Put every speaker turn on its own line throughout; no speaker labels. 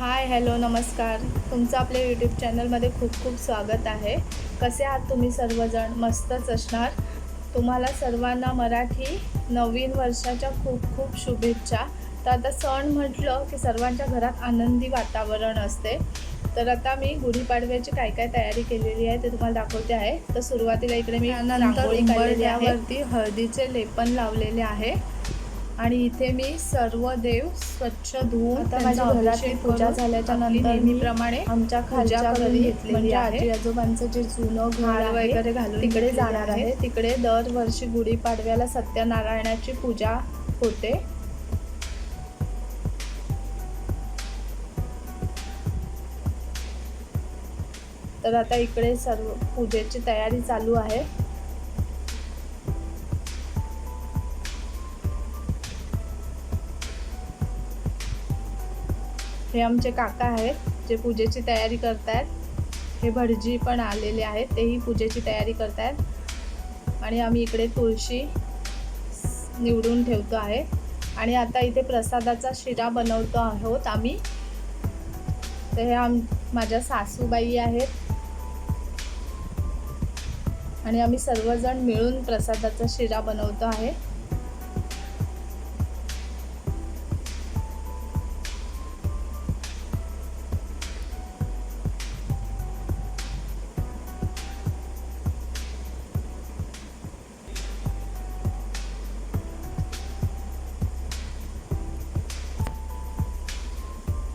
Hi hello नमस्कार. तुमचं आपल्या यूट्यूब चॅनलमध्ये खूप खूप स्वागत आहे. कसे आहात तुम्ही सर्वजण? मस्तच असणार. तुम्हाला सर्वांना मराठी नवीन वर्षाच्या खूप खूप शुभेच्छा. तर आता सण म्हटलं की सर्वांच्या घरात आनंदी वातावरण असते. तर आता मी गुढीपाडव्याची काय काय तयारी केलेली आहे ते तुम्हाला दाखवते आहे. तर सुरुवातीला इकडे मी नंतर हळदीचे लेपन लावलेले आहे. आणि इथे मी सर्व देव स्वच्छ धुवून
माझ्या पूजा झाल्याच्यानंतर मी
नेहमीप्रमाणे
आमच्या खालच्या घरी
घेतलेली
म्हणजे
आहे.
आजी आजोबांचं जे जुनं घर आहे
वगैरे घालून
तिकडे जाणार आहे.
तिकडे दरवर्षी गुढीपाडव्याला सत्यनारायणाची पूजा होते. तर आता इकडे सर्व पूजेची तयारी चालू आहे. हे आमचे काका आहेत जे पूजेची तयारी करतायत. हे भटजी पण आलेले आहेत तेही पूजेची तयारी करतायत. आणि आम्ही इकडे तुळशी निवडून ठेवतो आहे. आणि आता इथे प्रसादाचा शिरा बनवतो आहोत आम्ही. तर हे आम माझ्या सासूबाई आहेत. आणि आम्ही सर्वजण मिळून प्रसादाचा शिरा बनवतो आहे.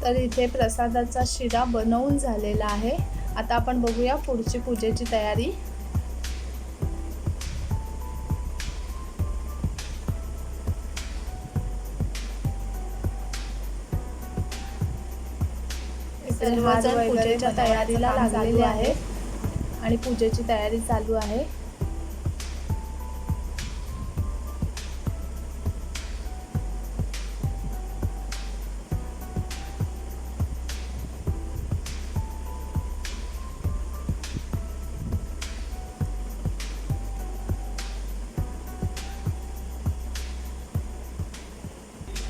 तर इथे प्रसादाचा शिरा बनवून झालेला आहे. आता आपण बघूया पुढची पूजेची तयारी. सर्वजण पूजेच्या तयारीला लागलेले आहेत. आणि पूजेची तयारी चालू आहे.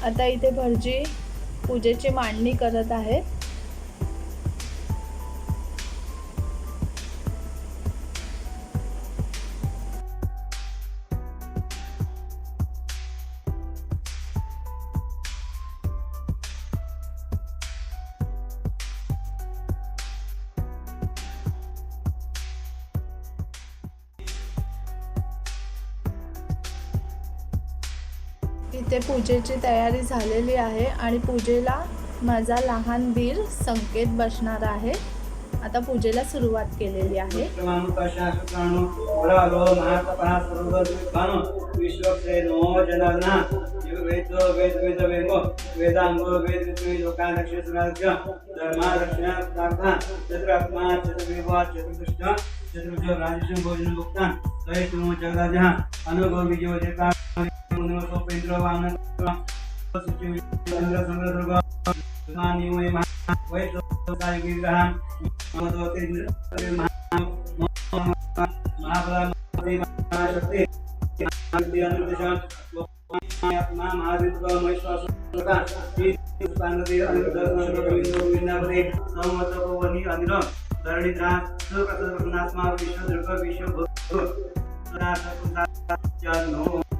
आता इथे भटजी पूजेची मांडणी करत आहेत. इथे पूजेची तयारी झालेली आहे आणि पूजेला माझा लहान दीर संकेत बसणार आहे. आता पूजेला सुरुवात केलेली आहे.
विश्वक्सेनो जनार्दना वेद वेद वेद वेगो वेदांगो वेद विद्वे लोकान रक्षसुराज्य धर्मा रक्षणा प्रार्थना चतुरात्मा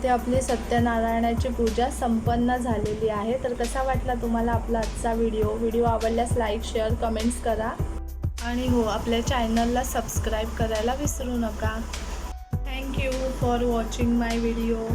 इथे आपली सत्यनारायणाची पूजा संपन्न झालेली आहे. तर कसा वाटला तुम्हाला आपला आजचा व्हिडिओ? व्हिडिओ आवडल्यास लाईक शेअर कमेंट्स करा. आणि हो आपल्या चॅनलला सबस्क्राईब करायला विसरू नका. Thank you for watching my video